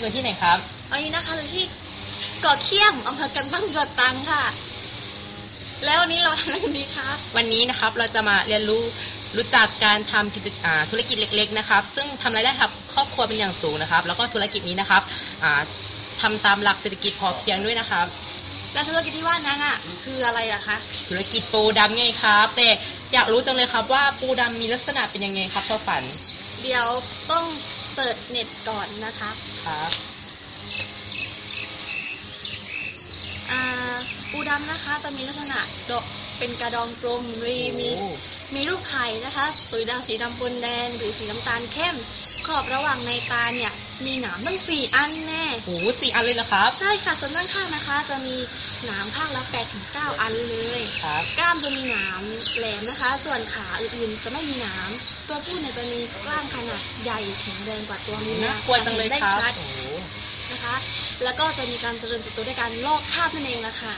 อยู่ที่ไหนครับวันนี้นะคะอยู่ที่เกาะเขี้ยมอำเภอกันตั้งจังหวัดตรังค่ะ แล้ววันนี้เราทำอะไรกันดีคะวันนี้นะครับเราจะมาเรียนรู้รู้จักการทำกิจอ่าธุรกิจเล็ก ๆ นะครับ ซึ่งทำรายได้ครับครอบครัวเป็นอย่างสูงนะครับ แล้วก็ธุรกิจนี้นะครับอ่าทำตามหลักเศรษฐกิจพอเพียงด้วยนะครับ แล้วธุรกิจที่ว่านั้นอะคืออะไรอะคะธุรกิจปูดำไงครับ แต่อยากรู้จังเลยครับว่าปูดำมีลักษณะเป็นยังไงครับพ่อฝัน เดี๋ยวต้องเสิร์ชเน็ตก่อนนะคะ ครับอ่าปูดำนะคะจะมีลักษณะดอกเป็นกระดองกลมมีมีโอ้มีรูปไข่นะคะสีดำสีดำปนแดงหรือสีน้ำตาลเข้มขอบระหว่างในตาเนี่ยมีหนามตั้งสี่อันแน่โหสี่อันเลยเหรอครับ ใช่ค่ะส่วนด้านข้างนะคะ จะมีหนามข้างละแปดถึงเก้าอันเลยครับกล้ามจะมีหนามแหลมนะคะ ส่วนขาอื่นๆจะไม่มีหนามตัวผู้เนี่ยจะมีกล้ามขนาดใหญ่ แข็งแรงกว่าตัวเมียน่ากลัวจังเลยได้ครับชัดโอ้โหนะคะ แล้วก็จะมีการเจริญเติบโตด้วยการลอกคราบนั่นเองละค่ะ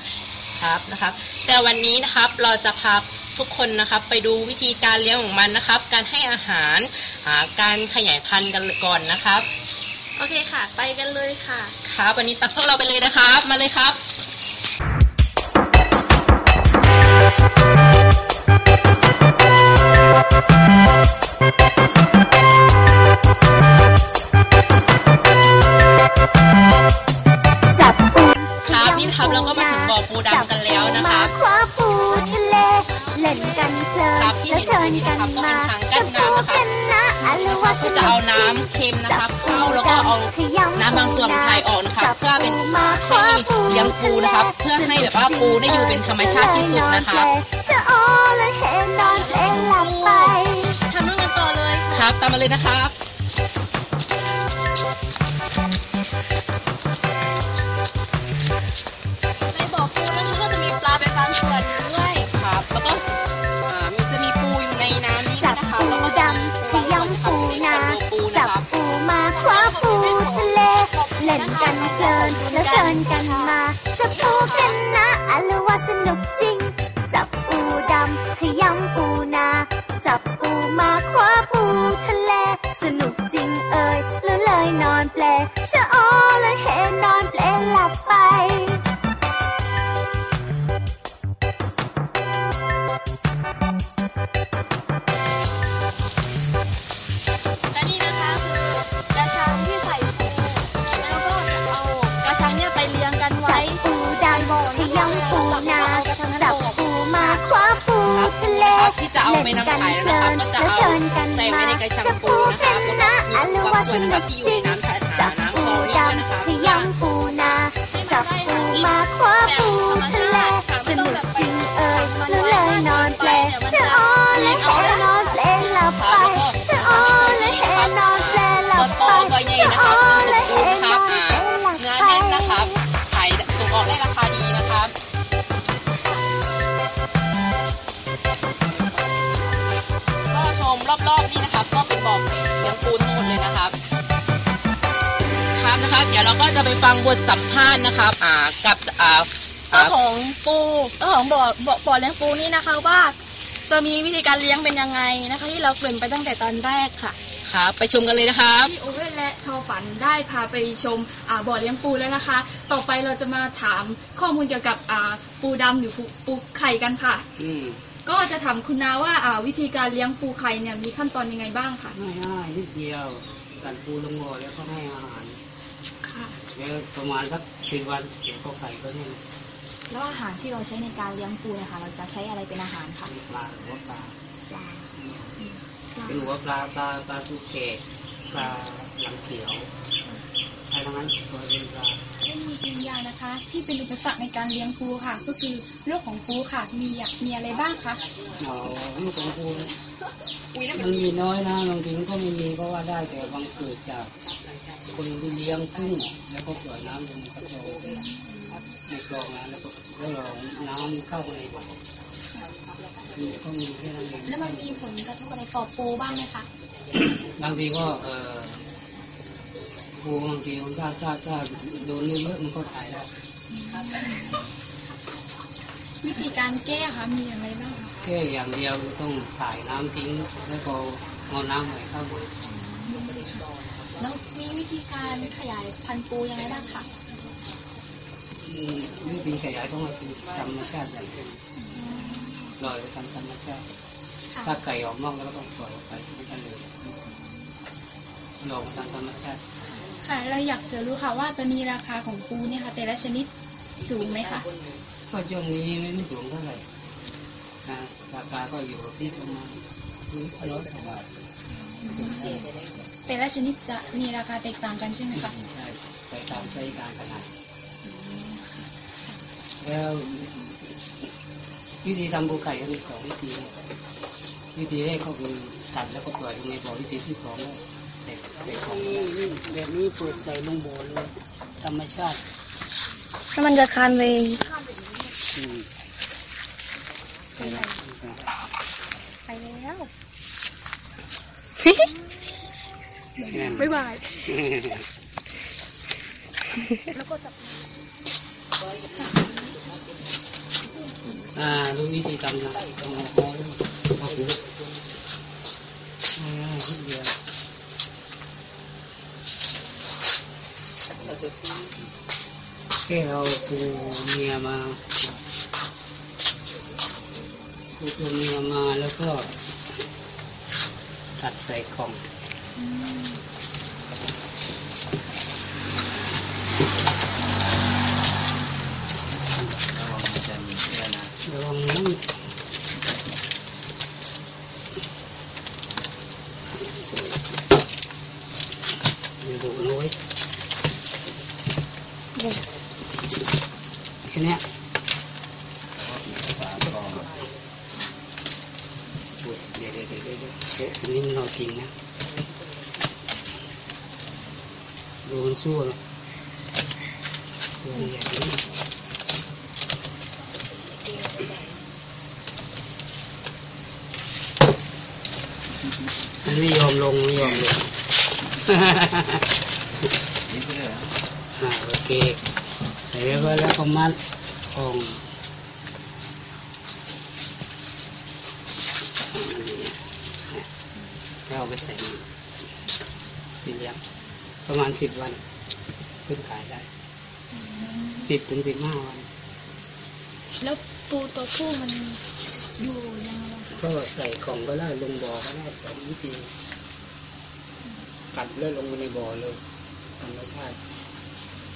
ครับนะครับ แต่วันนี้นะครับเราจะพาทุกคนนะครับไปดูวิธีการเลี้ยงของมันนะครับ การให้อาหารอ่าการขยายพันธุ์กันก่อนนะครับ โอเคค่ะ ไปกันเลยค่ะครับวันนี้ตัดพวกเราไปเลยนะครับ มาเลยครับ กันแล้วนะครับจัปูมาคว้าปูทะเลเล่นกันเพลินครับที่แล้วเชิญกันเห็นอยู่มานี่นะครับก็เป็นทางกั้นน้ำนะครับจับปูกันนะอันละว่าสก็นุจะเอากน้ำเค็มนะครับเข้าแล้วก็เอาน้ำบางส่วนไทยออกนะครับเพื่อเป็นให้เลี้ยงปูนะครับ เพื่อให้แบบว่าปูได้อยู่เป็นธรรมชาติที่สุดนะครับชะโอและเฮนอนเพลงหลับไปทำนู่นกันต่อเลยคค่ะรับตามมาเลยนะครับ ปล เอาไปนำขายแล้วนะครับก็จะเอาใส่ไว้ในกระชังปูนะครับแล้วก็มีบางส่วนนะครับที่อยู่ในน้ำทะเล ฟังบทสัมภาษณ์นะครับอ่ากับอ่าเจ้าอ่าของปูเจ้าของบ่อบ่อบ่อเลี้ยงปูนี่นะคะว่า จะมีวิธีการเลี้ยงเป็นยังไงนะคะ ที่เราเกริ่นไปตั้งแต่ตอนแรกค่ะครับไปชมกันเลยนะครับพี่โอเว่นและทอฝันได้พาไปชมอ่าบ่อเลี้ยงปูแล้วนะคะ ต่อไปเราจะมาถามข้อมูลเกี่ยวกับอ่าปูดำหรือปูปูไข่กันค่ะ อืมก็จะถามคุณนาว่าอ่าวิธีการเลี้ยงปูไข่เนี่ยมีขั้นตอนยังไงบ้างค่ะ ง่ายๆนิดเดียวการปูลงบ่อแล้วก็ให้อาหารค่ะ แล้วประมาณสักสิบวันเดี๋ยวก็ไข่ก็แห้งแล้วอาหารที่เราใช้ในการเลี้ยงปูเนะคะเราจะใช้อะไรเป็นอาหารคะเป็นปลาหัวปลาปลาเป็นหัวปลาปลาปลาสุเกตปลาหลังเขียวใช่ทั้งนั้นตัวเป็นปลาไม่มีอีกอย่างนะคะ ที่เป็นอุปสรรคในการเลี้ยงปูค่ะ ก็คือเรื่องของปูค่ะมีอยากมีอะไรบ้างคะอ๋อลูกของปูมันมีน้อยนะบางทีมันก็ไม่มีก็ว่าได้แต่บางเกิดจาก คนที่เลี้ยงกุ้งแล้วก็ปล่อยน้ำลงกระโจมในคลองนะแล้วก็แล้วรอน้ำเข้าไปในบ่อมีก็มีแค่นั้นเองแล้วมันมีผลกระทบอะไรต่อปูบ้างไหมคะบางทีก็เออปูบางทีมันถ้าถ้าถ้าโดนเยอะๆมันก็ตายแล้ววิธีการแก้ค่ะมีอย่างไรบ้างคะแค่อย่างเดียวต้องถ่ายน้ำทิ้งแล้วก็เอาน้ำใหม่เข้าไปแล้วมีวิธีการขยายพันธุ์ พันธุ์ ปูยังไงบ้างคะอืมวิธีขยายต้องมาคือธรรมชาติอย่างเดียวปล่อยไปตามธรรมชาติ ถ้าไก่ออกนอกแล้วก็ต้องปล่อยออกไปไม่กันเลยลองตามธรรมชาติ ค่ะเราอยากจะรู้ค่ะว่าตอนนี้ราคาของปูเนี่ยค่ะแต่ละชนิดสูงไหมคะก็ช่วงนี้ไม่ไม่สูงเท่าไหร่นะราคาก็อยู่ที่ประมาณร้อยกว่าบาทแต่ละชนิดจะมีราคาแตกต่างกันใช่ไหมคะใช่ไปตาม ใช้การขนาดแล้ววิธีทำปูไข่ก็มีสองวิธี วิธีแรกก็คือตัดแล้วก็ปล่อยลงในบ่อวิธีที่สองก็ใส่ใส่ของแบบนี้เปิดใส่ลงบ่อเลยธรรมชาติถ้ามันจะคานไปเองอืมไปไหนไปแล้วบ๊ายบาย อ่าดูวิธีทำนะต้องเอาเอาเอาหูอ่านิดเดียวแค่เอาตัวเมียมาเอาตัวเมียมาแล้วก็ตัดใส่กล่อง ระวังน้ำมีดุน้อย แค่นี้อุ๊ยเดี๋ยวเดี๋ยวเดี๋ยวเดี๋ยวเดี๋ยวอันนี้มันเอาจริงนะดูมันสู้นะดูมันใหญ่นะมันไม่ยอมลงไม่ยอมลงอ่าโอเค ใส่ไว้แล้วก็มัดกล่องแล้วเอาไปใส่มือที่เลี้ยงประมาณสิบวันขึ้นขายได้สิบถึงสิบห้าวัน แล้วปูตัวผู้มันอยู่ยังไงคะก็ใส่กล่องก็ได้ลงบ่อก็ได้สองวิธีกัดแล้วลงไปในบ่อเลยธรรมชาติ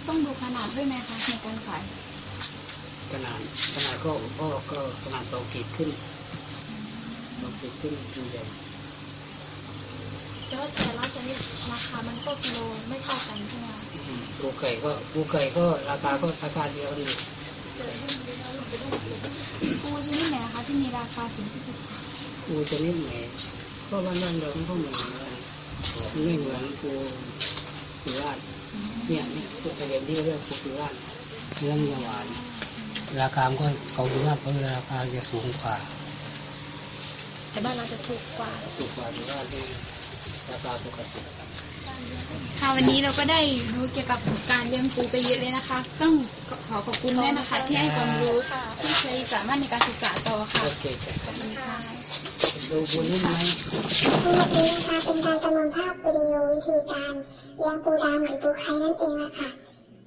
ต้องดูขนาดด้วยไหมคะในการขายขนาดขนาดก็ก็ก็ขนาดสองขีดขึ้นสองขีดขึ้นดูใหญ่แต่ว่าแต่ละชนิดราคามันก็กิโลไม่เท่ากันใช่ไหมคะอืมปูไก่ก็ปูไก่ก็ราคาก็ราคาเดียวกันอยู่ปูชนิดไหนนะคะที่มีราคาสูงที่สุดปูชนิดไหนก็บ้านบ้านเราก็เหมือนกันไม่เหมือนปูสุราษฎร์ เนี่ยเนี่ยปูทะเลนี่เรียกปูสุราษฎร์เนื้อมันจะหวาน ราคามันก็เขาสุราษฎร์เขาราคาจะสูงกว่า แต่บ้านเราจะถูกกว่าถูกกว่าสุราษฎร์ที่ราคาปกติค่ะวันนี้เราก็ได้รู้เกี่ยวกับการเลี้ยงปูไปเยอะเลยนะคะ ต้องขอขอบคุณด้วยนะคะ ที่ให้ความรู้ที่ใช้สามารถในการศึกษาต่อค่ะโอเคจ้ะดูปูนิ่มไหมทั้งหมดนี้นะคะเป็นการประมวลภาพวิดีโอวิธีการ เลี้ยงปูดำหรือปูไข่นั่นเองละค่ะ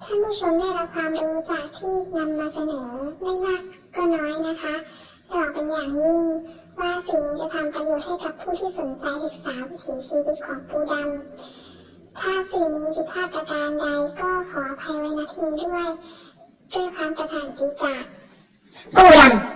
ท่านผู้ชมได้รับความรู้จากที่นำมาเสนอไม่มากก็น้อยนะคะหวังเป็นอย่างยิ่งว่าสิ่งนี้จะทำประโยชน์ให้กับผู้ที่สนใจศึกษาวิถีชีวิตของปูดำ ถ้าสื่อนี้ผิดพลาดประการใดก็ขออภัยไว้ณที่นี้ด้วย ด้วยความประทานดีจากปูดำ